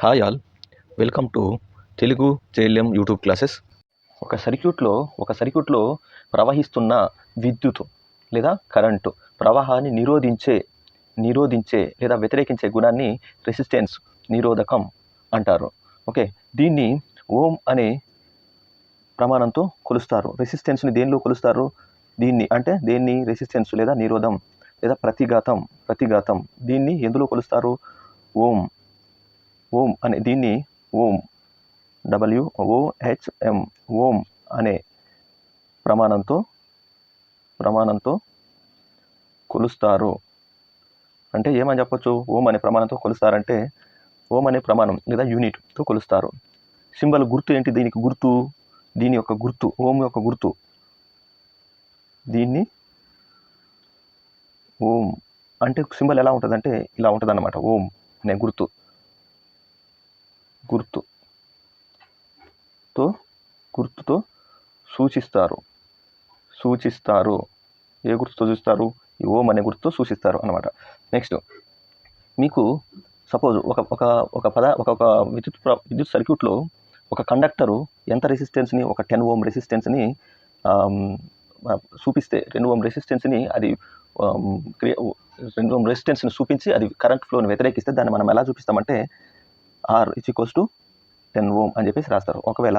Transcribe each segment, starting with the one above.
Hi all. Welcome to Telugu JLM YouTube classes. ఒక సర్క్యూట్లో ఒక సర్క్యూట్లో ప్రవహిస్తున్న విద్యుత్ లేదా కరెంటు ప్రవాహాన్ని నిరోధించే నిరోధించే లేదా వ్యతిరేకించే గుణాన్ని రెసిస్టెన్స్ నిరోధకం అంటారు. ఓకే దీన్ని ఓం అనే ప్రమాణంతో కొలుస్తారు. రెసిస్టెన్స్ని దేనిలో కొలుస్తారు? దీన్ని అంటే దేన్ని? రెసిస్టెన్స్ లేదా నిరోధం లేదా ప్రతిఘాతం ప్రతిఘాతం. దీన్ని ఎందులో కొలుస్తారు? ఓం ఓం అనే దీన్ని ఓం డబ్ల్యూ ఓహెచ్ఎం ఓం అనే ప్రమాణంతో ప్రమాణంతో కొలుస్తారు. అంటే ఏమని చెప్పొచ్చు? ఓం అనే ప్రమాణంతో కొలుస్తారంటే ఓం అనే ప్రమాణం లేదా యూనిట్తో కొలుస్తారు. సింబల్ గుర్తు ఏంటి? దీనికి గుర్తు దీని యొక్క గుర్తు ఓం యొక్క గుర్తు. దీన్ని ఓం అంటే సింబల్ ఎలా ఉంటుందంటే ఇలా ఉంటుందన్నమాట. ఓం అనే గుర్తు. గుర్తు తో గుర్తుతో సూచిస్తారు. సూచిస్తారు. ఏ గుర్తుతో చూస్తారు ఈ ఓం అనే గుర్తుతో సూచిస్తారు అనమాట నెక్స్ట్ మీకు సపోజ్ ఒక ఒక ఒక పద ఒక ఒక విద్యుత్ విద్యుత్ సర్క్యూట్లో ఒక కండక్టరు ఎంత రెసిస్టెన్స్ని ఒక టెన్ ఓం రెసిస్టెన్స్ని చూపిస్తే రెండు ఓం రెసిస్టెన్స్ని అది క్రియ- రెండు ఓం రెసిస్టెన్స్ని చూపించి అది కరెంట్ ఫ్లోని వ్యతిరేకిస్తే దాన్ని మనం ఎలా చూపిస్తామంటే R which equals to ten ohm అని చెప్పేసి రాస్తారు. ఒకవేళ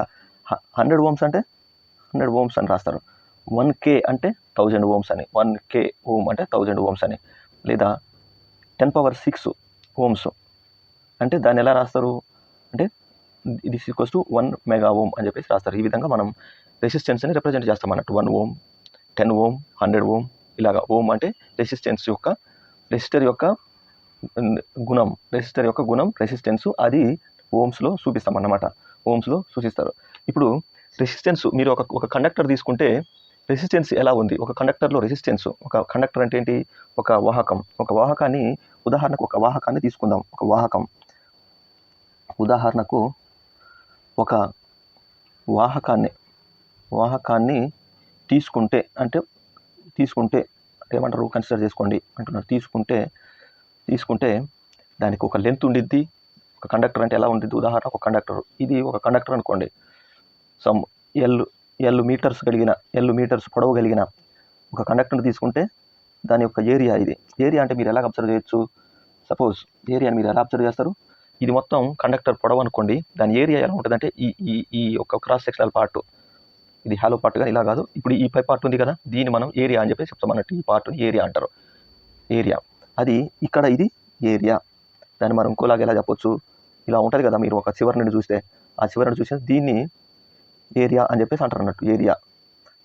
హండ్రెడ్ ఓమ్స్ అంటే హండ్రెడ్ ఓమ్స్ అని రాస్తారు. వన్ కే అంటే థౌజండ్ ఓమ్స్ అని. వన్ కే ఓమ్ అంటే థౌజండ్ ఓమ్స్ అని. లేదా టెన్ పవర్ సిక్స్ ఓమ్స్ అంటే దాన్ని ఎలా రాస్తారు? అంటే ఇది equals to one mega ohm అని చెప్పేసి రాస్తారు. ఈ విధంగా మనం రెసిస్టెన్స్ని రిప్రజెంట్ చేస్తాం అన్నట్టు. One ohm ten ohm hundred ohm ఇలాగా ఓమ్ అంటే రెసిస్టెన్స్ యొక్క రెసిస్టర్ యొక్క గుణం రెసిస్టర్ యొక్క గుణం రెసిస్టెన్స్ అది ఓమ్స్లో చూపిస్తాం అన్నమాట ఓమ్స్లో సూచిస్తారు. ఇప్పుడు రెసిస్టెన్స్ మీరు ఒక ఒక కండక్టర్ తీసుకుంటే రెసిస్టెన్స్ ఎలా ఉంది? ఒక కండక్టర్లో రెసిస్టెన్స్ ఒక కండక్టర్ అంటే ఏంటి? ఒక వాహకం. ఒక వాహకాన్ని ఉదాహరణకు ఒక వాహకాన్ని తీసుకుందాం. ఒక వాహకం. ఉదాహరణకు ఒక వాహకాన్ని వాహకాన్ని తీసుకుంటే అంటే తీసుకుంటే ఏమంటారు? కన్సిడర్ చేసుకోండి అంటున్నారు. తీసుకుంటే తీసుకుంటే దానికి ఒక లెంత్ ఉండిద్ది ఒక కండక్టర్ అంటే ఎలా ఉంటుంది ఉదాహరణ ఒక కండక్టర్ ఇది ఒక కండక్టర్ అనుకోండి. సమ్ ఎల్ ఎల్ మీటర్స్ కలిగిన ఎల్ మీటర్స్ పొడవు కలిగిన ఒక కండక్టర్ తీసుకుంటే దాని యొక్క ఏరియా ఇది. ఏరియా అంటే మీరు ఎలా అబ్జర్వ్ చేయొచ్చు? సపోజ్ ఏరియాని మీరు ఎలా అబ్జర్వ్ చేస్తారు? ఇది మొత్తం కండక్టర్ పొడవు అనుకోండి. దాని ఏరియా ఎలా ఉంటుందంటే ఈ ఈ ఈ యొక్క క్రాస్ సెక్షనల్ పార్ట్ ఇది హ్యాలో పార్ట్ కానీ ఇలా కాదు. ఇప్పుడు ఈ పై పార్ట్ ఉంది కదా దీన్ని మనం ఏరియా అని చెప్పేసి చెప్తాం. అన్నట్టు ఈ పార్ట్ని ఏరియా అంటారు. ఏరియా అది ఇక్కడ ఇది ఏరియా. దాన్ని మనం ఇంకోలాగా ఎలా చెప్పొచ్చు? ఇలా ఉంటుంది కదా మీరు ఒక చివరి నుండి చూస్తే. ఆ చివరి నుండి చూస్తే దీన్ని ఏరియా అని చెప్పేసి అంటారు అన్నట్టు ఏరియా.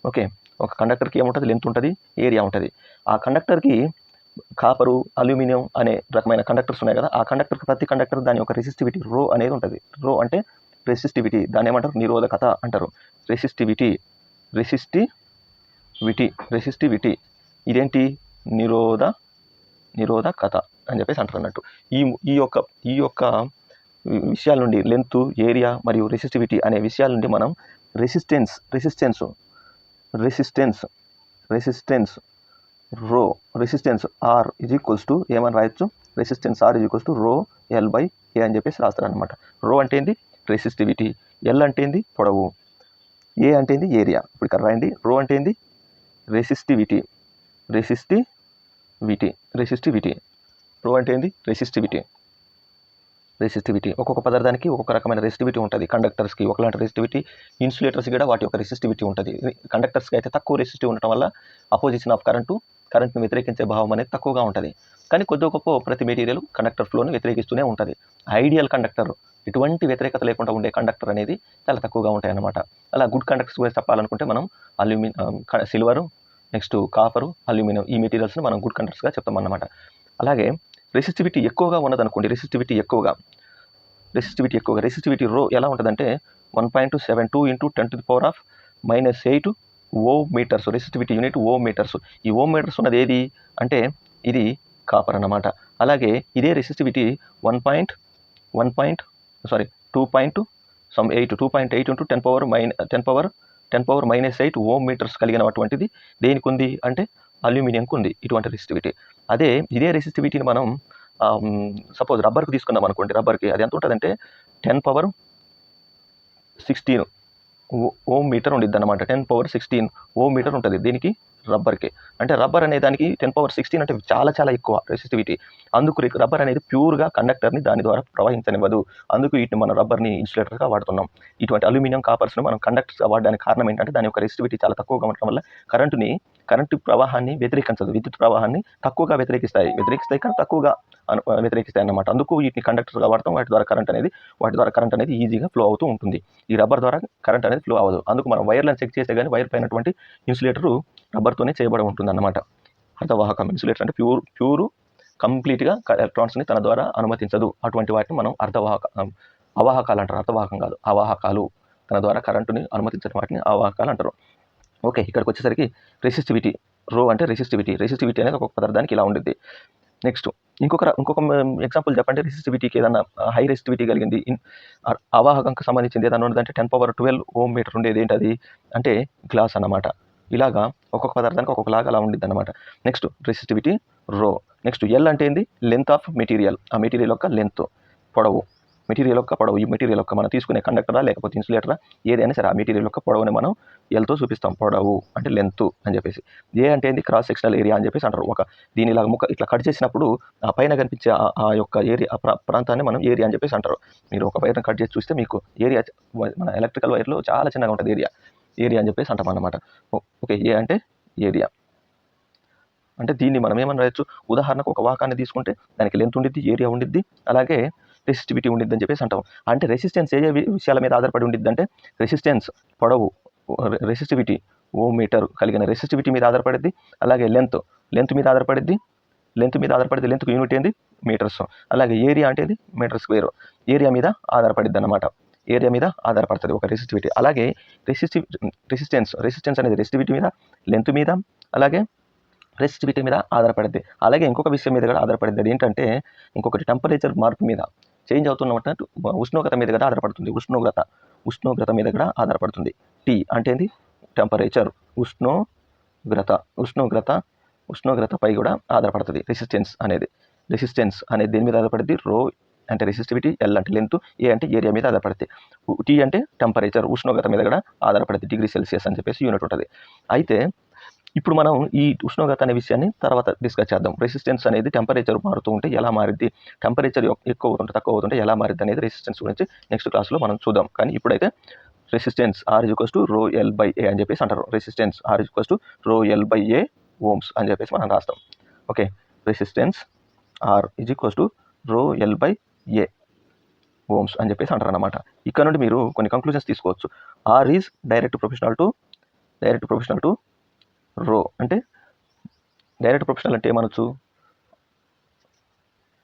ఓకే ఒక కండక్టర్కి ఏముంటుంది? లెంత్ ఉంటుంది ఏరియా ఉంటుంది. ఆ కండక్టర్కి కాపరు అల్యూమినియం అనే రకమైన కండక్టర్స్ ఉన్నాయి కదా ఆ కండక్టర్కి ప్రతి కండక్టర్ దాని యొక్క రెసిస్టివిటీ రో అనేది ఉంటుంది. రో అంటే రెసిస్టివిటీ దాన్ని ఏమంటారు? నిరోధకత అంటారు. Resistivity resistivity resistivity. ఇదేంటి? నిరోధ నిరోధకత అని చెప్పేసి అంటారు అన్నట్టు ఈ ఈ యొక్క ఈ యొక్క విషయాల నుండి లెంత్ ఏరియా మరియు రెసిస్టివిటీ అనే విషయాల నుండి మనం resistance resistance resistance resistance rho resistance R is equals to ఏమని రాయొచ్చు? Resistance R is equals to rho L by A అని చెప్పేసి రాస్తారు అనమాట రో అంటే ఏంది? రెసిస్టివిటీ. ఎల్ అంటే ఏంది? పొడవు. ఏ అంటే ఏంది? ఏరియా. ఇప్పుడు ఇక్కడ రాయండి. రో అంటే ఏంది? రెసిస్టివిటీ. రెసిస్టివిటీ రెసిస్టివిటీ ప్రో అంటే ఏంది? రెసిస్టివిటీ రెసిస్టివిటీ ఒక్కొక్క పదార్థానికి ఒక్కొక్క రకమైన రెసిస్టివిటీ ఉంటుంది. కండక్టర్స్కి ఒకలాంటి రెసిస్టివిటీ ఇన్సులేటర్స్ కూడా వాటి యొక్క రెసిస్టివిటీ ఉంటుంది. కండక్టర్స్కి అయితే తక్కువ రెసిస్టివ్ ఉండటం వల్ల అపోజిషన్ ఆఫ్ కరెంటు కరెంట్ని వ్యతిరేకించే భావం అనేది తక్కువగా ఉంటుంది. కానీ కొద్ది గొప్ప ప్రతి మెటీరియల్ కండక్టర్ ఫ్లోని వ్యతిరేకిస్తూనే ఉంటుంది. ఐడియల్ కండక్టర్ ఎటువంటి వ్యతిరేకత లేకుండా ఉండే కండక్టర్ అనేది చాలా తక్కువగా ఉంటాయి అన్నమాట అలా గుడ్ కండక్టర్స్ గురించి చెప్పాలనుకుంటే మనం aluminium silver um, next copper aluminium ఈ మెటీరియల్స్ని మనం గుడ్ కండక్టర్స్గా చెప్తామన్నమాట. అలాగే రెసిస్టివిటీ ఎక్కువగా ఉన్నదనుకోండి రెసిస్టివిటీ ఎక్కువగా. రెసిస్టివిటీ ఎక్కువగా. రెసిస్టివిటీ రో ఎలా ఉంటుందంటే one point seven two into ten to the power of minus eight ohm metres. Resistivity unit ohm metres. ఈ ఓ మీటర్స్ ఉన్నది ఏది? అంటే ఇది కాపర్ అన్నమాట. అలాగే ఇదే resistivity one point one point sorry two point some eight two point eight into ten power minus ten power ten power minus eight ohm metres కలిగినటువంటిది దేనికి ఉంది అంటే అల్యూమినియంకు ఉంది ఇటువంటి రెసిస్టివిటీ. అదే ఇదే రెసిస్టివిటీని మనం సపోజ్ రబ్బర్కి తీసుకుందాం అనుకోండి రబ్బర్కి అది ఎంత ఉంటుందంటే ten power sixteen ohm metre ఉండిద్ది అనమాట ten power sixteen ohm metre ఉంటుంది దీనికి రబ్బర్కి. అంటే రబ్బర్ అనే దానికి టెన్ పవర్ సిక్స్టీన్ అంటే చాలా చాలా ఎక్కువ రెసిస్టివిటీ. అందుకు రబ్బర్ అనేది ప్యూర్గా కండక్టర్ని దాని ద్వారా ప్రవహించనివ్వదు. అందుకు వీటిని మనం రబ్బర్ని ఇన్సులేటర్గా వాడుతున్నాం. ఇటువంటి అల్యూమినియం కాపర్స్ను మనం కండక్టర్స్గా వాడడానికి కారణం ఏంటంటే దాని యొక్క రెసిస్టివిటీ చాలా తక్కువగా ఉండటం వల్ల కరెంటుని కరెంటు ప్రవాహాన్ని వ్యతిరేకించదు. విద్యుత్ ప్రవాహాన్ని తక్కువగా వ్యతిరేకిస్తాయి. వ్యతిరేకిస్తాయి కానీ తక్కువగా వ్యతిరేకిస్తాయి అన్నమాట. అందుకు వీటిని కండక్టర్గా వాడతాం. వాటి ద్వారా కరెంట్ అనేది వాటి ద్వారా కరెంట్ అనేది ఈజీగా ఫ్లో అవుతూ ఉంటుంది. ఈ రబ్బర్ ద్వారా కరెంట్ అనేది ఫ్లో అవ్వదు. అందుకు మనం వైర్లను చెక్ చేస్తే కానీ వైర్ పైనటువంటి ఇన్సులేటరు రబ్బర్తోనే చేయబడి ఉంటుంది అన్నమాట అర్ధవాహకం ఇన్సులేటర్ అంటే ప్యూర్ ప్యూరు కంప్లీట్గా ఎలక్ట్రాన్స్ని తన ద్వారా అనుమతించదు. అటువంటి వాటిని మనం అర్ధవాహక అవాహకాలు అంటారు. అర్ధవాహకం కాదు. అవాహకాలు. తన ద్వారా కరెంటుని అనుమతించని వాటిని అవాహకాలు అంటారు. ఓకే ఇక్కడికి వచ్చేసరికి రెసిస్టివిటీ. రో అంటే రెసిస్టివిటీ. రెసిస్టివిటీ అనేది ఒక్కొక్క పదార్థానికి ఇలా ఉండిద్ది. నెక్స్ట్ ఇంకొక ఇంకొక ఎగ్జాంపుల్ చెప్పండి. రెసిస్టివిటీకి ఏదన్నా హై రెసిస్టివిటీ కలిగింది. అవాహకంకి సంబంధించింది ఏదన్నా ఉన్నదంటే ten power twelve ohm metre ఉండేది ఏంటది? అంటే గ్లాస్ అన్నమాట. ఇలాగా ఒక్కొక్క పదార్థానికి ఒక్కొక్కలాగా అలా ఉండిద్ది అనమాట next resistivity rho. Next L అంటే ఏంది? లెంత్ ఆఫ్ మెటీరియల్ ఆ మెటీరియల్ యొక్క లెంత్ పొడవు. మెటీరియల్ యొక్క పొడవు. ఈ మెటీరియల్ యొక్క మనం తీసుకునే కండక్టరా లేకపోతే ఇన్సులేటరా ఏదైనా సరే ఆ మెటీరియల్ యొక్క పొడవుని మనం ఎల్తో చూపిస్తాం. పొడవు అంటే లెంత్ అని చెప్పేసి. ఏ అంటే ఏంది? క్రాస్ సెక్షనల్ ఏరియా అని చెప్పేసి అంటారు. ఒక దీని ఇలా ముక్క ఇట్లా కట్ చేసినప్పుడు ఆ పైన కనిపించే ఆ- ఆ యొక్క ఏరియా ప్రా- ప్రాంతాన్ని మనం ఏరియా అని చెప్పేసి అంటారు. మీరు ఒక వైర్ని కట్ చేసి చూస్తే మీకు ఏరియా మన ఎలక్ట్రికల్ వైర్లో చాలా చిన్నగా ఉంటుంది ఏరియా. ఏరియా అని చెప్పేసి అంటాం అన్నమాట. ఓకే. ఏ అంటే ఏరియా. అంటే దీన్ని మనం ఏమని రాయొచ్చు ఉదాహరణకు ఒక వాహకాన్ని తీసుకుంటే దానికి లెంత్ ఉండిద్ది ఏరియా ఉండిద్ది అలాగే రెసిస్టివిటీ ఉండిద్ది అని చెప్పేసి అంటాం. అంటే రెసిస్టెన్స్ ఏ విషయాల మీద ఆధారపడి ఉండిద్ది అంటే రెసిస్టెన్స్ పొడవు రెసిస్టివిటీ ఓ మీటర్ కలిగిన రెసిస్టివిటీ మీద ఆధారపడిద్ది అలాగే లెంత్ లెంత్ మీద ఆధారపడిద్ది లెంత్ మీద ఆధారపడిద్ది లెంత్కు యూనిట్ ఏంది? మీటర్స్ అలాగే ఏరియా అంటే ఇది మీటర్ స్క్వేర్ ఏరియా మీద ఆధారపడిద్ది అనమాట ఏరియా మీద ఆధారపడుతుంది ఒక రెసిస్టివిటీ అలాగే రెసిస్టివ్ రెసిస్టెన్స్ రెసిస్టెన్స్ అనేది రెసిస్టివిటీ మీద లెంత్ మీద అలాగే రెసిస్టివిటీ మీద ఆధారపడింది. అలాగే ఇంకొక విషయం మీద కూడా ఆధారపడింది. అది ఏంటంటే ఇంకొకటి టెంపరేచర్ మార్పు మీద చేంజ్ అవుతున్నట్టు ఉష్ణోగ్రత మీద కూడా ఆధారపడుతుంది. ఉష్ణోగ్రత ఉష్ణోగ్రత మీద కూడా ఆధారపడుతుంది. టీ అంటే ఏంది? టెంపరేచర్ ఉష్ణోగ్రత ఉష్ణోగ్రత ఉష్ణోగ్రతపై కూడా ఆధారపడుతుంది. రెసిస్టెన్స్ అనేది. రెసిస్టెన్స్ అనేది దేని మీద ఆధారపడుతుంది రో అంటే రెసిస్టివిటీ ఎల్ అంటే లెంత్ ఏ అంటే ఏరియా మీద ఆధారపడుతుంది టీ అంటే టెంపరేచర్ ఉష్ణోగ్రత మీద కూడా ఆధారపడుతుంది డిగ్రీ సెల్సియస్ అని చెప్పేసి యూనిట్ ఉంటుంది. అయితే ఇప్పుడు మనం ఈ ఉష్ణోగ్రత అనే విషయాన్ని తర్వాత డిస్కస్ చేద్దాం. రెసిస్టెన్స్ అనేది టెంపరేచర్ మారుతూ ఉంటే ఎలా మారిద్ది? టెంపరేచర్ ఎక్కువ అవుతుంటే తక్కువ అవుతుంటే ఎలా మారిద్ది అనేది రెసిస్టెన్స్ గురించి నెక్స్ట్ క్లాస్లో మనం చూద్దాం. కానీ ఇప్పుడైతే resistance R is to rho L by A అని చెప్పేసి అంటారు. Resistance R is to rho L by A ohms అని చెప్పేసి మనం రాస్తాం. Okay resistance R is equals to rho L by A ohms అని చెప్పేసి అంటారు అనమాట ఇక్కడ నుండి మీరు కొన్ని కంక్లూజన్స్ తీసుకోవచ్చు. R is direct proportional to direct proportional to rho అంటే డైరెక్ట్ ప్రొఫెషనల్ అంటే ఏమనొచ్చు?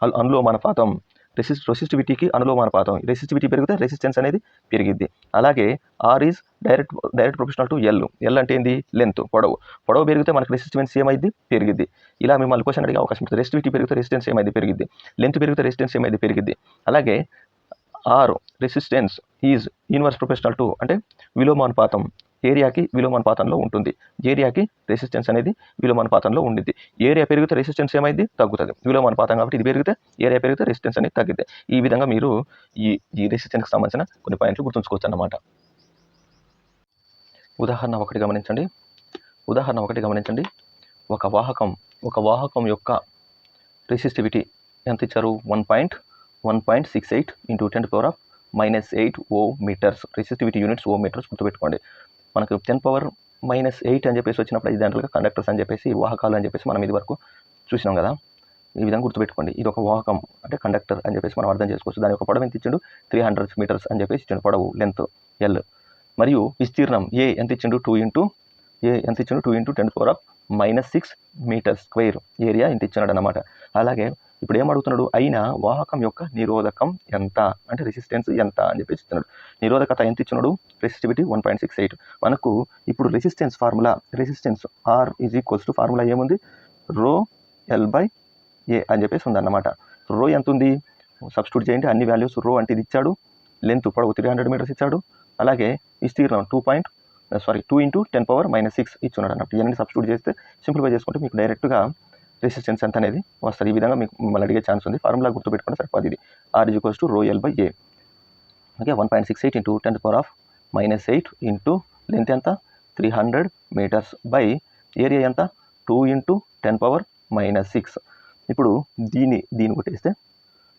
అల్- అనులోమానుపాతం. రెసిస్ రెసిస్టివిటీకి అనులోమానుపాతం. రెసిస్టివిటీ పెరిగితే రెసిస్టెన్స్ అనేది పెరిగిద్ది. అలాగే R is direct direct proportional to L L అంటే ఏంది? లెంత్ పొడవు. పొడవు పెరిగితే మనకి రెసిస్టెన్స్ ఏమైంది పెరిగిద్ది. ఇలా మిమ్మల్ని క్వశ్చన్ అడిగే అవకాశం ఉంటుంది. రెసిస్టివిటీ పెరిగితే రెసిస్టెన్స్ ఏమైంది పెరిగిద్ది. లెంత్ పెరిగితే రెసిస్టెన్స్ ఏమైంది పెరిగిద్ది. అలాగే R resistance is inverse proportional to అంటే విలోమానుపాతం. ఏరియాకి విలోమానుపాతంలో ఉంటుంది. ఏరియాకి రెసిస్టెన్స్ అనేది విలోమానుపాతంలో ఉండిద్ది. ఏరియా పెరిగితే రెసిస్టెన్స్ ఏమైంది తగ్గుతుంది. విలోమానుపాతం కాబట్టి ఇది పెరిగితే ఏరియా పెరిగితే రెసిస్టెన్స్ అనేది తగ్గిద్ది. ఈ విధంగా మీరు ఈ ఈ రెసిస్టెన్స్కి సంబంధించిన కొన్ని పాయింట్లు గుర్తుంచుకోవచ్చు అన్నమాట. ఉదాహరణ ఒకటి గమనించండి. ఉదాహరణ ఒకటి గమనించండి. ఒక వాహకం ఒక వాహకం యొక్క రెసిస్టివిటీ ఎంత ఇచ్చారు? One point one point six eight into ten power of minus eight ohm metres resistivity units ohm metres గుర్తుపెట్టుకోండి. మనకు టెన్ పవర్ మైనస్ ఎయిట్ అని చెప్పేసి వచ్చినప్పుడు ఐదు జనరల్గా కండక్టర్స్ అని చెప్పేసి వాహకాలు అని చెప్పేసి మనం ఇది వరకు చూసినాం కదా. ఈ విధంగా గుర్తుపెట్టుకోండి. ఇది ఒక వాహకం అంటే కండక్టర్ అని చెప్పేసి మనం అర్థం చేసుకోవచ్చు. దాని యొక్క పొడవు ఎంత ఇచ్చిండు? త్రీ హండ్రెడ్ మీటర్స్ అని చెప్పేసి ఇచ్చిండు. పొడవు లెంత్ ఎల్ మరియు విస్తీర్ణం ఏ ఎంత ఇచ్చిండు? టూ ఇంటూ ఏ ఎంత ఇచ్చిండు? Two into ten power of minus six metre square area ఇంత ఇచ్చినాడు అనమాట అలాగే ఇప్పుడు ఏం అడుగుతున్నాడు అయినా వాహకం యొక్క నిరోధకం ఎంత? అంటే రెసిస్టెన్స్ ఎంత అని చెప్పేసి ఇస్తున్నాడు నిరోధకత ఎంత ఇచ్చినాడు resistivity one point six eight మనకు ఇప్పుడు resistance formula resistance R is equals to formula ఏముంది? రో ఎల్ బై ఏ అని చెప్పేసి ఉందన్నమాట. రో ఎంత ఉంది సబ్స్టిట్యూట్ చేయండి. అన్ని వాల్యూస్ రో అంటే ఇది ఇచ్చాడు. లెంత్ పొడవు త్రీ హండ్రెడ్ మీటర్స్ ఇచ్చాడు. అలాగే విస్తీర్ణం two point sorry two into ten power minus six ఇచ్చున్నాడు అన్నట్టు ఇవన్నీ సబ్స్టిట్యూట్ చేస్తే సింప్లిఫై చేసుకుంటే మీకు డైరెక్ట్గా రెసిస్టెన్స్ ఎంత అనేది వస్తుంది. ఈ విధంగా మీకు మిమ్మల్ని అడిగే ఛాన్స్ ఉంది. ఫార్ములా గుర్తుపెట్టుకుంటే సరిపోదు ఇది R is equals to rho L by A. Okay one point six eight into ten power of minus eight into length ఎంత? Three hundred metres by area ఎంత? Two into ten power minus six. ఇప్పుడు దీన్ని దీన్ని కొట్టేస్తే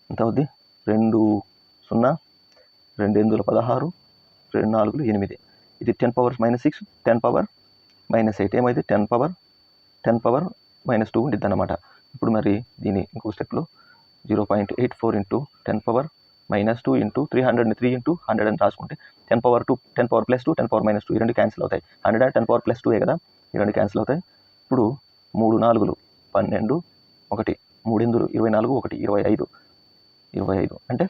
ఎంత అవుద్ది? రెండు సున్నా రెండు ఎనిమిదిలో పదహారు రెండు నాలుగులు ఎనిమిది. ఇది ten power minus six ten power minus eight. ఏమైంది ten power ten power minus two ఉండిద్ది అనమాట ఇప్పుడు మరి దీని ఇంకో స్టెప్లో zero point eight four into ten power minus two into three హండ్రెడ్ని త్రీ ఇంటూ హండ్రెడ్ అని రాసుకుంటే ten power two ten power plus two ten power minus two ఈ రెండు క్యాన్సిల్ అవుతాయి. Hundred and ten power plus two కదా? ఈ రెండు cancel అవుతాయి. ఇప్పుడు మూడు నాలుగులు పన్నెండు ఒకటి మూడెందులు ఇరవై నాలుగు ఒకటి ఇరవై ఐదు ఇరవై ఐదు. అంటే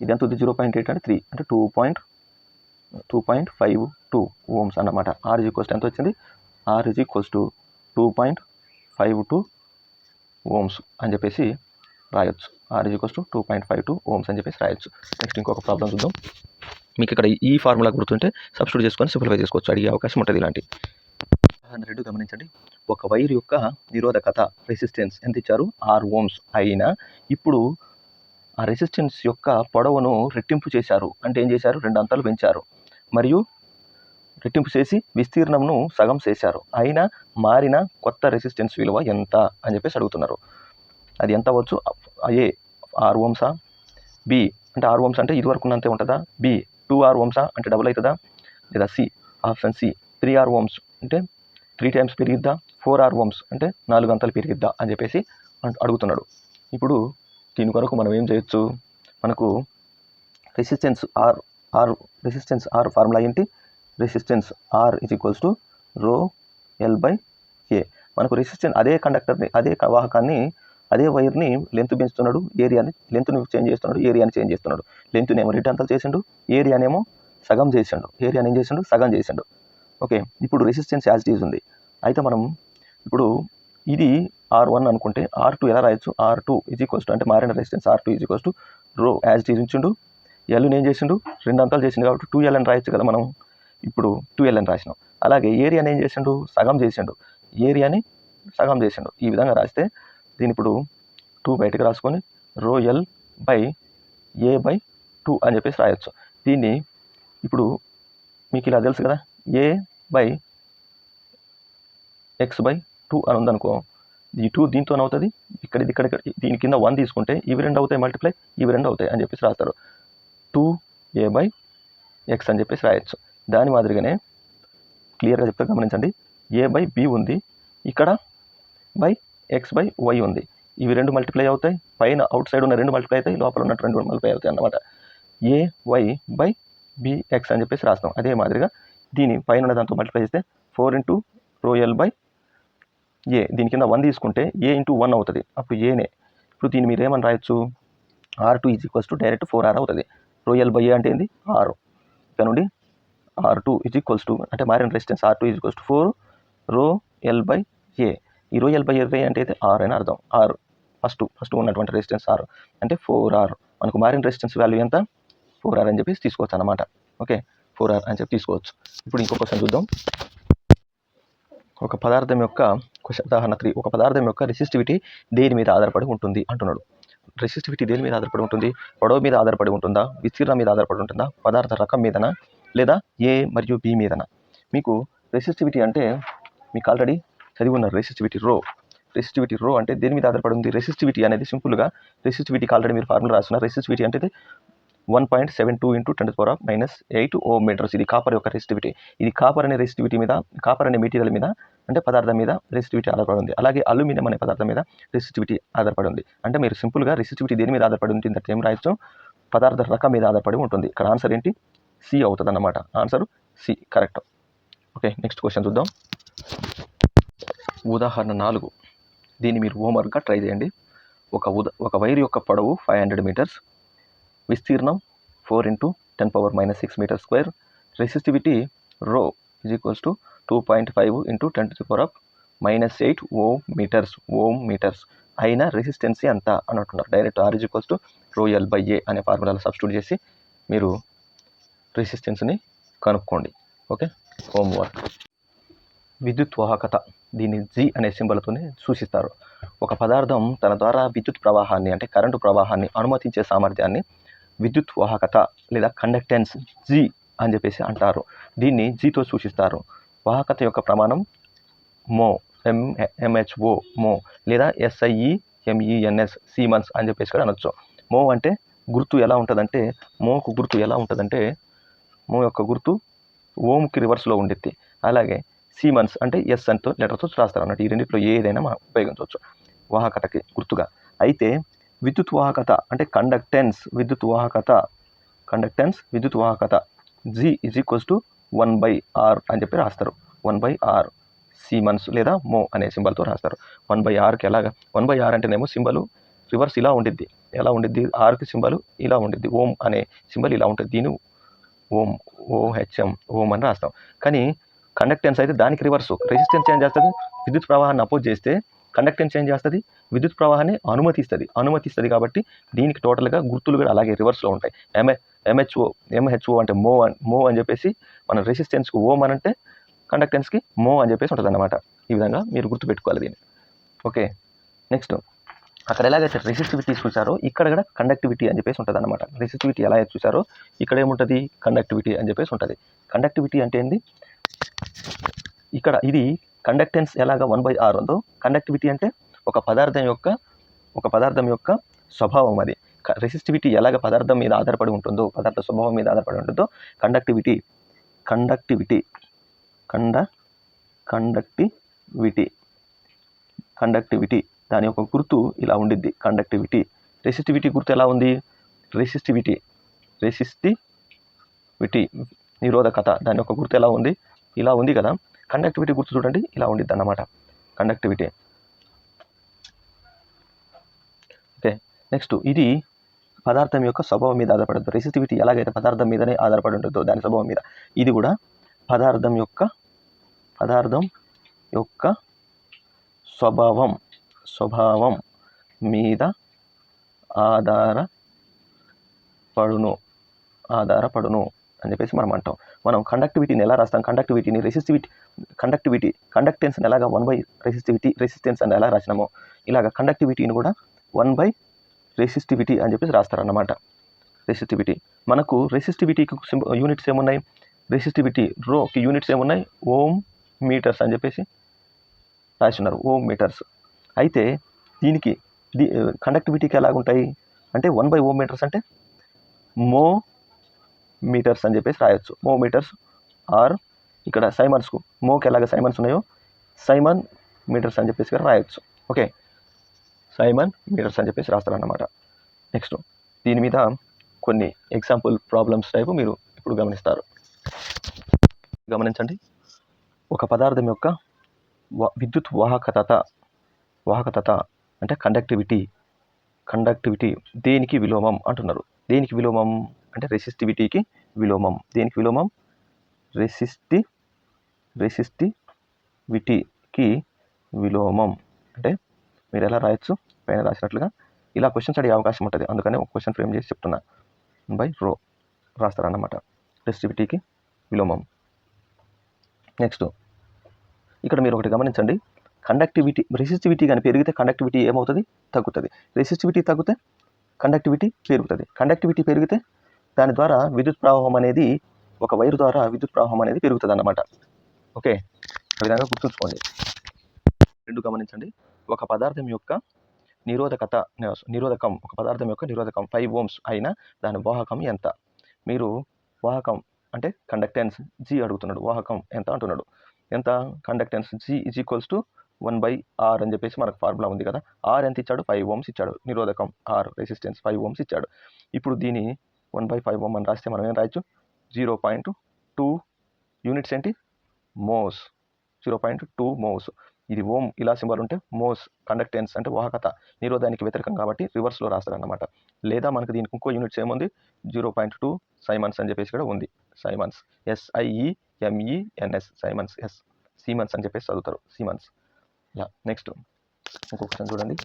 ఇది ఎంత ఉంది? జీరో పాయింట్ ఎయిట్ అంటే త్రీ. అంటే two point two point five two ohms అన్నమాట. ఆర్ ఈజ్ ఈక్వల్స్ ఎంత వచ్చింది? R is equals to two point five two ohms అని చెప్పేసి రాయొచ్చు. R is to two point five two ohms అని చెప్పేసి రాయొచ్చు. నెక్స్ట్ ఇంకొక ప్రాబ్లం చూద్దాం. మీకు ఇక్కడ ఈ ఫార్ములా గుర్తుంటే సబ్స్టిట్యూట్ చేసుకొని సింప్లిఫై చేసుకోవచ్చు. అడిగే అవకాశం ఉంటుంది ఇలాంటి. రెండు గమనించండి. ఒక వైర్ యొక్క నిరోధకత రెసిస్టెన్స్ ఎంత ఇచ్చారు? ఆర్ ఓమ్స్ అయినా ఇప్పుడు ఆ రెసిస్టెన్స్ యొక్క పొడవును రెట్టింపు చేశారు. అంటే ఏం చేశారు? రెండు అంతాలు పెంచారు. మరియు రెట్టింపు చేసి విస్తీర్ణంను సగం చేశారు. అయినా మారిన కొత్త రెసిస్టెన్స్ విలువ ఎంత అని చెప్పేసి అడుగుతున్నారు. అది ఎంత అవ్వచ్చు? ఏ ఆర్ ఓమ్సా? బి అంటే ఆర్ ఓమ్స్ అంటే ఇదివరకు ఉన్నంతే ఉంటుందా? బి టూ ఆర్ ఓమ్సా అంటే డబుల్ అవుతుందా? లేదా C option C three R ohms అంటే త్రీ టైమ్స్ పెరిగిద్దా? ఫోర్ ఆర్ ఓమ్స్ అంటే నాలుగు అంతలు పెరిగిద్దా? అని చెప్పేసి అడుగుతున్నాడు. ఇప్పుడు దీని కొరకు మనం ఏం చేయొచ్చు? మనకు resistance R R resistance R formula ఏంటి? Resistance R is equals to rho L by A మనకు రెసిస్టెన్స్ అదే కండక్టర్ని అదే వాహకాన్ని అదే వైర్ని లెంత్ పెంచుతున్నాడు ఏరియాని లెంత్ని చేంజ్ చేస్తున్నాడు ఏరియాని చేంజ్ చేస్తున్నాడు. లెంత్ని ఏమో రిటర్న్ చేసిండు ఏరియానేమో సగం చేసిండు ఏరియాని ఏం చేసిండు సగం చేసిండు. ఓకే ఇప్పుడు రెసిస్టెన్స్ యాజ్ ఈజ్ ఉంది. అయితే మనం ఇప్పుడు ఇది ఆర్ వన్ అనుకుంటే ఆర్ టూ ఎలా రాయొచ్చు? R two is equals to అంటే మారిన resistance R two is equals to rho as it is ఉంచిండు. ఎల్ని ఏం చేసిండు? రెండు అంతాలు చేసిండు కాబట్టి టూ ఎల్ అని రాయొచ్చు కదా మనం. ఇప్పుడు టూ ఎల్ అని రాసినాం అలాగే ఏరియాని ఏం చేసిండు? సగం చేసిండు. ఏరియాని సగం చేసిండు. ఈ విధంగా రాస్తే దీని ఇప్పుడు టూ బయటకు రాసుకొని rho L by A by two అని చెప్పేసి రాయొచ్చు. దీన్ని ఇప్పుడు మీకు ఇలా తెలుసు కదా? A by X by two అని ఉందనుకో ఈ టూ దీంతో అవుతుంది. ఇక్కడ ఇక్కడ ఇక్కడ- దీని కింద వన్ తీసుకుంటే ఇవి రెండు అవుతాయి మల్టిప్లై ఇవి రెండు అవుతాయి అని చెప్పేసి రాస్తారు. టూ ఏ బై ఎక్స్ అని చెప్పేసి రాయొచ్చు. దాని మాదిరిగానే క్లియర్గా చెప్తే గమనించండి. ఏ బై బి ఉంది. ఇక్కడ బై ఎక్స్ బై వై ఉంది. ఇవి రెండు మల్టిప్లై అవుతాయి. పైన అవుట్ సైడ్ ఉన్న రెండు మల్టిప్లై అవుతాయి. లోపల ఉన్న రెండు మల్టిప్లై అవుతాయి అన్నమాట. ఏ వై బై బిఎక్స్ అని చెప్పేసి రాస్తాం. అదే మాదిరిగా దీని పైన ఉన్న దాంతో మల్టిప్లై చేస్తే four into rho L by A దీని కింద వన్ తీసుకుంటే ఏ ఇంటూ వన్ అవుతుంది. అప్పుడు ఏనే ఇప్పుడు దీన్ని మీరు ఏమని రాయొచ్చు? R two is equals to direct four R అవుతుంది. రోయల్ బై ఏ అంటే ఏంది? ఆరు ఇక్కడ నుండి R two is equals to అంటే మారిన resistance R two is equals to four rho L by A ఈ రో ఎల్ బై ఏ అంటే అయితే ఆర్ అని అర్థం. ఆర్ ఫస్ట్ ఫస్ట్ ఉన్నటువంటి రెసిస్టెన్స్ ఆర్ అంటే ఫోర్ ఆర్ మనకు మారిన రెసిస్టెన్స్ వాల్యూ ఎంత? ఫోర్ ఆర్ అని చెప్పేసి తీసుకోవచ్చు అనమాట ఓకే ఫోర్ ఆర్ అని చెప్పి తీసుకోవచ్చు. ఇప్పుడు ఇంకో క్వశ్చన్ చూద్దాం. ఒక పదార్థం యొక్క క్వశ్చన్ ఉదాహరణ త్రీ ఒక పదార్థం యొక్క రెసిస్టివిటీ దేని మీద ఆధారపడి ఉంటుంది? అంటున్నాడు. రెసిస్టివిటీ దేని మీద ఆధారపడి ఉంటుంది? పొడవు మీద ఆధారపడి ఉంటుందా? విస్తీర్ణం మీద ఆధారపడి ఉంటుందా? పదార్థ రకం మీదనా? లేదా ఏ మరియు బి మీదనా? మీకు రెసిస్టివిటీ అంటే మీకు ఆల్రెడీ చదివి ఉన్నారు రెసిస్టివిటీ రో. రెసిస్టివిటీ రో అంటే దేని మీద ఆధారపడి ఉంది రెసిస్టివిటీ అనేది సింపుల్గా రెసిస్టివిటీకి ఆల్రెడీ మీరు ఫార్ములా రాస్తున్నారు. రెసిస్టివిటీ అంటే one point seven two into ten power of minus eight ohm meters ఇది కాపర్ యొక్క రెసిస్టివిటీ. ఇది కాపర్ అనే రెసిస్టివిటీ మీద కాపర్ అనే మెటీరియల్ మీద అంటే పదార్థం మీద రెసిస్టివిటీ ఆధారపడి ఉంది అలాగే అల్యూమినియం అనే పదార్థం మీద రెసిస్టివిటీ ఆధారపడి ఉంది అంటే మీరు సింపుల్గా రెసిస్టివిటీ దేని మీద ఆధారపడి ఉంటుంది అంటే ఏం రాయొచ్చు. పదార్థ రకం మీద ఆధారపడి ఉంటుంది. ఇక్కడ ఆన్సర్ ఏంటి? సి అవుతుంది అన్నమాట answer C correct okay next question చూద్దాం. ఉదాహరణ నాలుగు. దీన్ని మీరు హోంవర్క్గా ట్రై చేయండి. ఒక ఉద ఒక వైర్ యొక్క పొడవు ఫైవ్ హండ్రెడ్ మీటర్స్ విస్తీర్ణం four into ten power minus six meter square resistivity rho is equals to two point five into ten to power of minus eight ohm meters ohm meters అయిన రెసిస్టెన్సీ అంత అని అంటున్నారు direct R is equals to rho L by A అనే ఫార్ములాలో substitute చేసి మీరు రెసిస్టెన్స్ని కనుక్కోండి. ఓకే? హోంవర్క్ విద్యుత్ వాహకత. దీన్ని జి అనే సింబల్తోనే సూచిస్తారు. ఒక పదార్థం తన ద్వారా విద్యుత్ ప్రవాహాన్ని అంటే కరెంటు ప్రవాహాన్ని అనుమతించే సామర్థ్యాన్ని విద్యుత్ వాహకత లేదా కండక్టెన్స్ జి అని చెప్పేసి అంటారు. దీన్ని జీతో సూచిస్తారు. వాహకత యొక్క ప్రమాణం మో ఎం ఎంహెచ్ఓ మో లేదా ఎస్ఐఈ ఎంఈఎన్ఎస్ సీమన్స్ అని చెప్పేసి కూడా అనొచ్చు. మో అంటే గుర్తు ఎలా ఉంటుందంటే మోకు గుర్తు ఎలా ఉంటుందంటే మూ యొక్క గుర్తు ఓంకి రివర్స్లో ఉండిద్ది అలాగే సీమన్స్ అంటే ఎస్ అంతో లెటర్తో రాస్తారు అన్నట్టు. ఈ రెండింటిలో ఏదైనా మనం ఉపయోగించవచ్చు. వాహకతకి గుర్తుగా. అయితే విద్యుత్ వాహకత అంటే కండక్టెన్స్ విద్యుత్ వాహకత కండక్టెన్స్ విద్యుత్ వాహకత. G is equals to one by R అని చెప్పి రాస్తారు. వన్ బై ఆర్ సీమన్స్ లేదా మో అనే సింబల్తో రాస్తారు. వన్ బై ఆర్కి ఎలాగా? వన్ బై ఆర్ అంటేనేమో సింబల్ రివర్స్ ఇలా ఉండిద్ది. ఎలా ఉండిద్ది? ఆర్కి సింబల్ ఇలా ఉండిద్ది. ఓం అనే సింబల్ ఇలా ఉంటుంది. దీని ఓం ఓహెచ్ఎం ఓం అని రాస్తాం. కానీ కండక్టెన్స్ అయితే దానికి రివర్స్. రెసిస్టెన్స్ ఏం చేస్తుంది? విద్యుత్ ప్రవాహాన్ని అపోజ్ చేస్తే కండక్టెన్స్ ఏం చేస్తుంది? విద్యుత్ ప్రవాహాన్ని అనుమతిస్తుంది. అనుమతిస్తుంది కాబట్టి దీనికి టోటల్గా గుర్తులు కూడా అలాగే రివర్స్లో ఉంటాయి. ఎంఏ ఎంహెచ్ఓ ఎంహెచ్ఓ అంటే మో అని మో అని చెప్పేసి మన రెసిస్టెన్స్కి ఓం అని అంటే కండక్టెన్స్కి మో అని చెప్పేసి ఉంటుంది అన్నమాట ఈ విధంగా మీరు గుర్తుపెట్టుకోవాలి దీన్ని. ఓకే నెక్స్ట్ అక్కడ ఎలాగైతే రెసిస్టివిటీ చూసారో ఇక్కడ కూడా కండక్టివిటీ అని చెప్పేసి ఉంటుంది అనమాట రెసిస్టివిటీ ఎలా అయితే చూసారో ఇక్కడ ఏముంటుంది? కండక్టివిటీ అని చెప్పేసి ఉంటుంది. కండక్టివిటీ అంటే ఏంది? ఇక్కడ ఇది కండక్టెన్స్ ఎలాగ వన్ బై ఆర్ ఉందో కండక్టివిటీ అంటే ఒక పదార్థం యొక్క ఒక పదార్థం యొక్క స్వభావం అది. రెసిస్టివిటీ ఎలాగ పదార్థం మీద ఆధారపడి ఉంటుందో పదార్థ స్వభావం మీద ఆధారపడి ఉంటుందో కండక్టివిటీ కండక్టివిటీ కండ కండక్టివిటీ కండక్టివిటీ దాని యొక్క గుర్తు ఇలా ఉండిద్ది. కండక్టివిటీ రెసిస్టివిటీ గుర్తు ఎలా ఉంది? రెసిస్టివిటీ రెసిస్టివిటీ నిరోధకత. దాని యొక్క గుర్తు ఎలా ఉంది? ఇలా ఉంది కదా. కండక్టివిటీ గుర్తు చూడండి. ఇలా ఉండిద్ది అన్నమాట. Conductivity okay. నెక్స్ట్ ఇది పదార్థం యొక్క స్వభావం మీద ఆధారపడదు రెసిస్టివిటీ ఎలాగైతే పదార్థం మీదనే ఆధారపడి ఉంటుందో దాని స్వభావం మీద. ఇది కూడా పదార్థం యొక్క పదార్థం యొక్క స్వభావం. స్వభావం మీద ఆధారపడును ఆధారపడును అని చెప్పేసి మనం అంటాం. మనం కండక్టివిటీని ఎలా రాస్తాం? కండక్టివిటీని రెసిస్టివిటీ కండక్టివిటీ కండక్టెన్స్ని ఎలాగా వన్ బై రెసిస్టివిటీ రెసిస్టెన్స్ అని ఎలా రాసినామో ఇలాగ కండక్టివిటీని కూడా వన్ బై రెసిస్టివిటీ అని చెప్పేసి రాస్తారన్నమాట. రెసిస్టివిటీ మనకు రెసిస్టివిటీకి యూనిట్స్ ఏమున్నాయి? రెసిస్టివిటీ రోకి యూనిట్స్ ఏమున్నాయి? ఓమ్ మీటర్స్ అని చెప్పేసి రాసినారు. ఓమ్ మీటర్స్ అయితే దీనికి దీ కండక్టివిటీకి ఎలాగుంటాయి? అంటే వన్ బై ఓ మీటర్స్ అంటే మో మీటర్స్ అని చెప్పేసి రాయొచ్చు. మో మీటర్స్ ఆర్ ఇక్కడ సైమన్స్కు మోకి ఎలాగ సైమన్స్ ఉన్నాయో సైమన్ మీటర్స్ అని చెప్పేసి కూడా రాయొచ్చు. ఓకే? సైమన్ మీటర్స్ అని చెప్పేసి రాస్తారన్నమాట. నెక్స్ట్ దీని మీద కొన్ని ఎగ్జాంపుల్ ప్రాబ్లమ్స్ టైపు మీరు ఇప్పుడు గమనిస్తారు. గమనించండి. ఒక పదార్థం యొక్క విద్యుత్ వాహకత వాహకత అంటే కండక్టివిటీ కండక్టివిటీ దేనికి విలోమం అంటున్నారు. దేనికి విలోమం? అంటే రెసిస్టివిటీకి విలోమం. దేనికి విలోమం? రెసిస్టి రెసిస్టివిటీకి విలోమం. అంటే మీరు ఎలా రాయొచ్చు? పైన రాసినట్లుగా. ఇలా క్వశ్చన్స్ అడిగే అవకాశం ఉంటుంది. అందుకని ఒక క్వశ్చన్ ఫ్రేమ్ చేసి చెప్తున్నా. బై రో రాస్తారన్నమాట రెసిస్టివిటీకి విలోమం. నెక్స్ట్ ఇక్కడ మీరు ఒకటి గమనించండి. కండక్టివిటీ రెసిస్టివిటీ కానీ పెరిగితే కండక్టివిటీ ఏమవుతుంది? తగ్గుతుంది. రెసిస్టివిటీ తగ్గితే కండక్టివిటీ పెరుగుతుంది. కండక్టివిటీ పెరిగితే దాని ద్వారా విద్యుత్ ప్రవాహం అనేది ఒక వైరు ద్వారా విద్యుత్ ప్రవాహం అనేది పెరుగుతుంది అన్నమాట ఓకే? ఆ విధంగా గుర్తుంచుకోండి. రెండు గమనించండి. ఒక పదార్థం యొక్క నిరోధకత నిరోధకం ఒక పదార్థం యొక్క నిరోధకం ఫైవ్ ఓమ్స్ అయిన దాని వాహకం ఎంత? మీరు వాహకం అంటే కండక్టెన్స్ జీ అడుగుతున్నాడు. వాహకం ఎంత అంటున్నాడు. ఎంత? Conductance G is equals to one by R అని చెప్పేసి మనకు ఫార్ములా ఉంది కదా. ఆర్ ఎంత ఇచ్చాడు? ఫైవ్ ఓమ్స్ ఇచ్చాడు. నిరోధకం ఆర్ రెసిస్టెన్స్ ఫైవ్ ఓమ్స్ ఇచ్చాడు. ఇప్పుడు దీని వన్ బై ఫైవ్ ఓమ్ అని రాస్తే మనం ఏం రాయొచ్చు? జీరో పాయింట్ టూ యూనిట్స్ ఏంటి? Mhos zero point two mhos ఇది ఓమ్ ఇలా సింబల్ ఉంటే మోస్ కండక్టెన్స్ అంటే వాహకత. నిరోధానికి వ్యతిరేకం కాబట్టి రివర్స్లో రాస్తారు లేదా మనకు దీనికి ఇంకో యూనిట్స్ ఏముంది? జీరో పాయింట్ టూ సైమన్స్ అని చెప్పేసి కూడా ఉంది. Siemens. S I E M E N S siemens. S siemens అని చెప్పేసి చదువుతారు. సీమన్స్. యా నెక్స్ట్ ఇంకో క్వశ్చన్ చూడండి.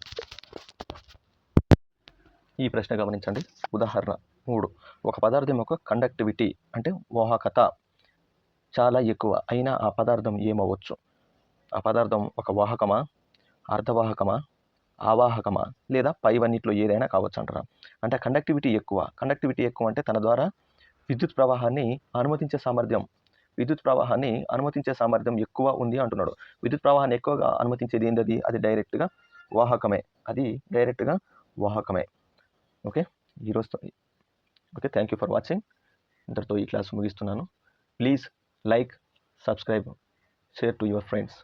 ఈ ప్రశ్న గమనించండి. ఉదాహరణ మూడు. ఒక పదార్థం యొక్క కండక్టివిటీ అంటే వాహకత చాలా ఎక్కువ. అయినా ఆ పదార్థం ఏమవ్వచ్చు? ఆ పదార్థం ఒక వాహకమా? అర్ధవాహకమా? ఆవాహకమా? లేదా పైవన్నిట్లో ఏదైనా కావచ్చు అంటారా? అంటే కండక్టివిటీ ఎక్కువ. కండక్టివిటీ ఎక్కువ అంటే తన ద్వారా విద్యుత్ ప్రవాహాన్ని అనుమతించే సామర్థ్యం విద్యుత్ ప్రవాహాన్ని అనుమతించే సామర్థ్యం ఎక్కువ ఉంది అంటున్నాడు. విద్యుత్ ప్రవాహాన్ని ఎక్కువగా అనుమతించేది ఏంటది అది డైరెక్ట్గా వాహకమే. అది డైరెక్ట్గా వాహకమే. ఓకే? ఈరోజు okay thank you for watching ఇంతటితో ఈ క్లాస్ ముగిస్తున్నాను. Please like subscribe share to your friends